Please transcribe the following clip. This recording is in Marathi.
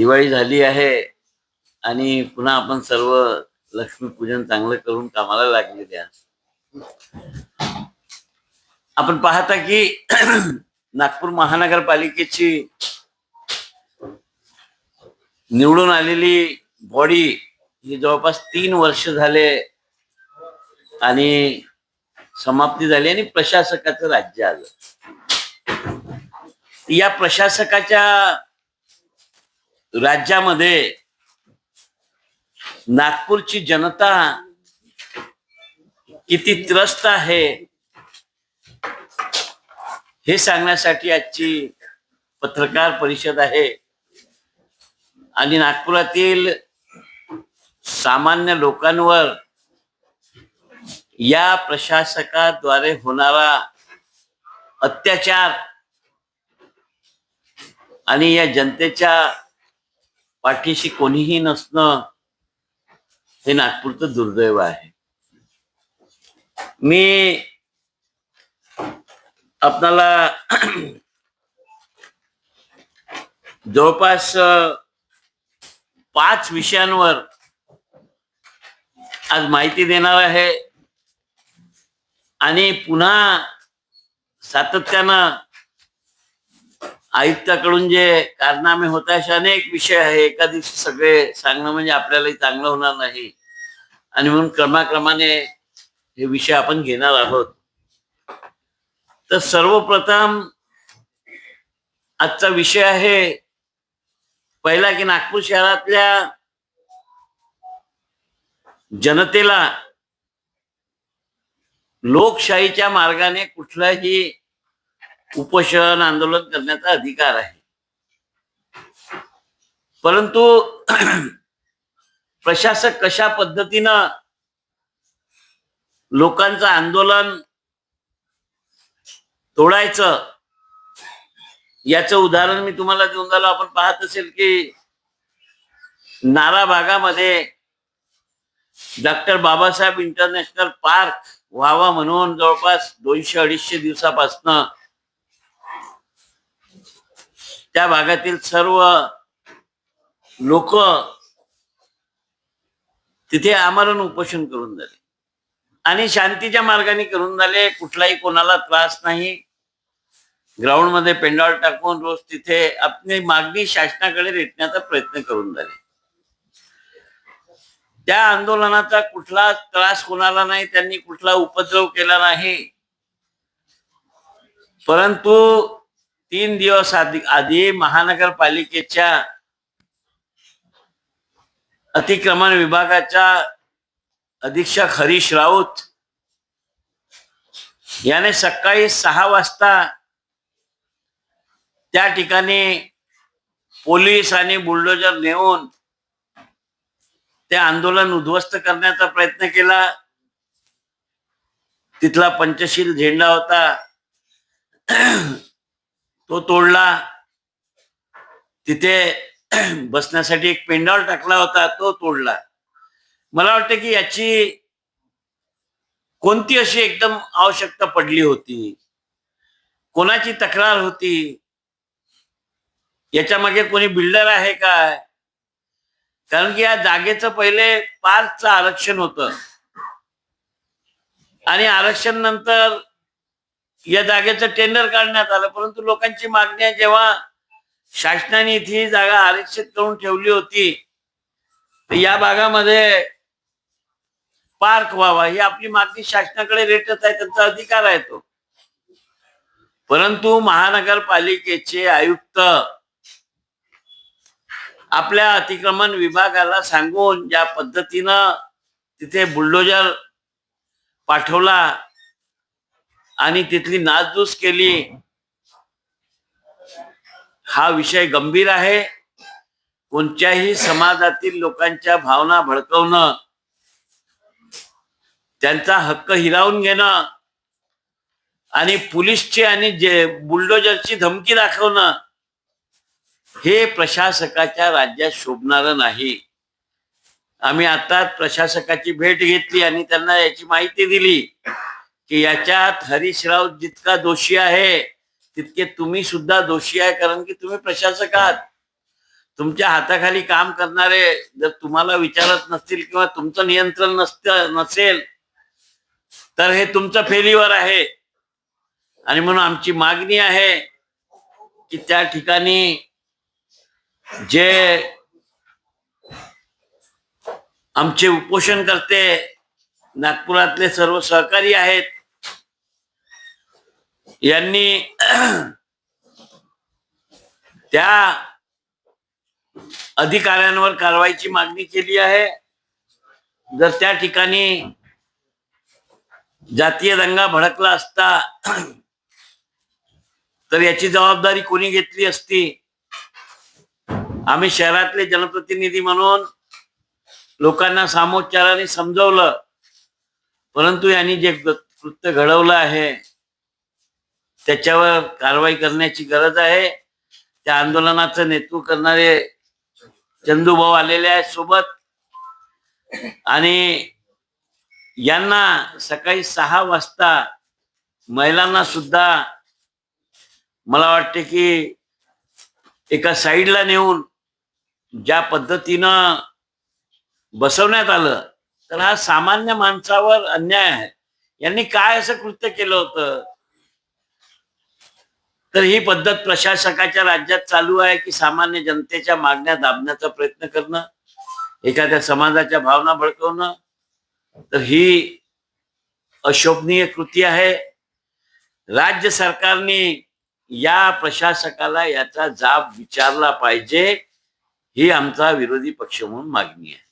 दिवाळी झाली आहे आणि पुन्हा आपण सर्व लक्ष्मीपूजन चांगलं करून कामाला लागलेले द्या आपण पाहता की नागपूर महानगरपालिकेची निवडून आलेली बॉडी ही जवळपास तीन वर्ष झाले आणि समाप्ती झाली आणि प्रशासकाचं राज्य आलं. या प्रशासकाच्या राज्यामध्ये नागपूरची जनता किती त्रस्त आहे हे सांगण्यासाठी आजची पत्रकार परिषद आहे. आणि नागपुरातील सामान्य लोकांवर या प्रशासकाद्वारे होणारा अत्याचार आणि या जनतेच्या पाठीशी कोणीही नसणं हे नागपूरचं दुर्दैव आहे. मी आपणाला जवळपास पाच विषयांवर आज माहिती देणार आहे आणि पुन्हा सातत्यानं आयुक्ताकडून जे कारनामे होत आहे असे अनेक विषय आहे. एका दिवशी सगळे सांगणं म्हणजे आपल्यालाही चांगलं होणार नाही. आणि म्हणून क्रमाक्रमाने हे विषय आपण घेणार आहोत. तर सर्वप्रथम आजचा विषय आहे पहिला की नागपूर शहरातल्या जनतेला लोकशाहीच्या मार्गाने कुठलाही उपोषण आंदोलन करण्याचा अधिकार आहे. परंतु प्रशासक कशा पद्धतीनं लोकांचं आंदोलन तोडायचं याचं उदाहरण मी तुम्हाला देऊन झालो आपण पाहत असेल की नारा भागामध्ये डॉक्टर बाबासाहेब इंटरनॅशनल पार्क व्हावा म्हणून जवळपास दोनशे अडीचशे दिवसापासनं त्या भागातील सर्व लोक तिथे आमरण उपोषण करून झाले. आणि शांतीच्या मार्गाने करून झाले. कुठलाही कोणाला त्रास नाही. ग्राउंडमध्ये पेंडॉल टाकून रोज तिथे आपली मागणी शासनाकडे रेटण्याचा प्रयत्न करून झाले. त्या आंदोलनाचा कुठला त्रास कोणाला नाही त्यांनी कुठला उपद्रव केला नाही. परंतु तीन दिवस आधी आधी महानगरपालिकेच्या अतिक्रमण विभागाच्या अधीक्षक हरीश राऊत याने सकाळी सहा वाजता त्या ठिकाणी पोलीस आणि बुलडोजर नेऊन ते आंदोलन उद्ध्वस्त करण्याचा प्रयत्न केला. तिथला पंचशील झेंडा होता. तो तोडला. तिथे बसण्यासाठी एक पेंडॉल टाकला होता तो तोडला. मला वाटतं की याची कोणती अशी एकदम आवश्यकता पडली होती? कोणाची तक्रार होती? याच्या मागे कोणी बिल्डर आहे काय? कारण की या जागेचं पहिले पार्कचं आरक्षण होतं. आणि आरक्षण नंतर या जागेचं टेंडर काढण्यात आलं. परंतु लोकांची मागणी जेव्हा शासनाने इथे ही जागा आरक्षित करून ठेवली होती तर या भागामध्ये पार्क व्हावा ही आपली मागणी शासनाकडे रेटत आहे त्यांचा अधिकार आहे तो. परंतु महानगरपालिकेचे आयुक्त आपल्या अतिक्रमण विभागाला सांगून ज्या पद्धतीनं तिथे बुलडोजर पाठवला आणि तिथली नासधूस केली. हा विषय गंभीर आहे. कोणत्याही समाजातील लोकांच्या भावना भडकवणं त्यांचा हक्क हिरावून घेणं आणि पोलीसची आणि जे बुलडोजरची धमकी दाखवणं हे प्रशासकाच्या राज्यात शोभणारं नाही. आम्ही आता प्रशासकाची भेट घेतली आणि त्यांना याची माहिती दिली. की याच्यात हरीशराव जितका दोषी आहे तितके तुम्ही सुद्धा दोषी आहे कारण की तुम्ही प्रशासक आहात. तुमच्या हाताखाली काम करणारे जर तुम्हाला विचारत नसतील किंवा तुमचं नियंत्रण नसत नसेल तर हे तुमचं फेलिवर आहे. आणि म्हणून आमची मागणी आहे की त्या ठिकाणी जे आमचे उपोषण करते नागपुरातले सर्व सहकारी आहेत यांनी त्या अधिकाऱ्यांवर कारवाईची मागणी केली आहे. जर त्या ठिकाणी जातीय दंगा भडकला असता तर याची जबाबदारी कोणी घेतली असती? आम्ही शहरातले जनप्रतिनिधी म्हणून लोकांना सामोच्चाराने समजवलं परंतु यांनी जे कृत्य घडवलं आहे त्याच्यावर कारवाई करण्याची गरज आहे. त्या आंदोलनाचं नेतृत्व करणारे चंदूभाऊ आलेले आहेत सोबत. आणि यांना सकाळी सहा वाजता महिलांना सुद्धा मला वाटते की एका साईडला नेऊन ज्या पद्धतीनं बसवण्यात आलं तर हा सामान्य माणसावर अन्याय आहे. यांनी काय असं कृत्य केलं होतं? तर ही पद्धत प्रशासकाच्या राज्यात चालू आहे की सामान्य जनतेच्या मागण्या दाबण्याचा प्रयत्न करणं एखाद्या समाजाच्या भावना भडकवणं. तर ही अशोभनीय कृती आहे. राज्य सरकारने या प्रशासकाला याचा जाब विचारला पाहिजे ही आमचा विरोधी पक्ष म्हणून मागणी आहे.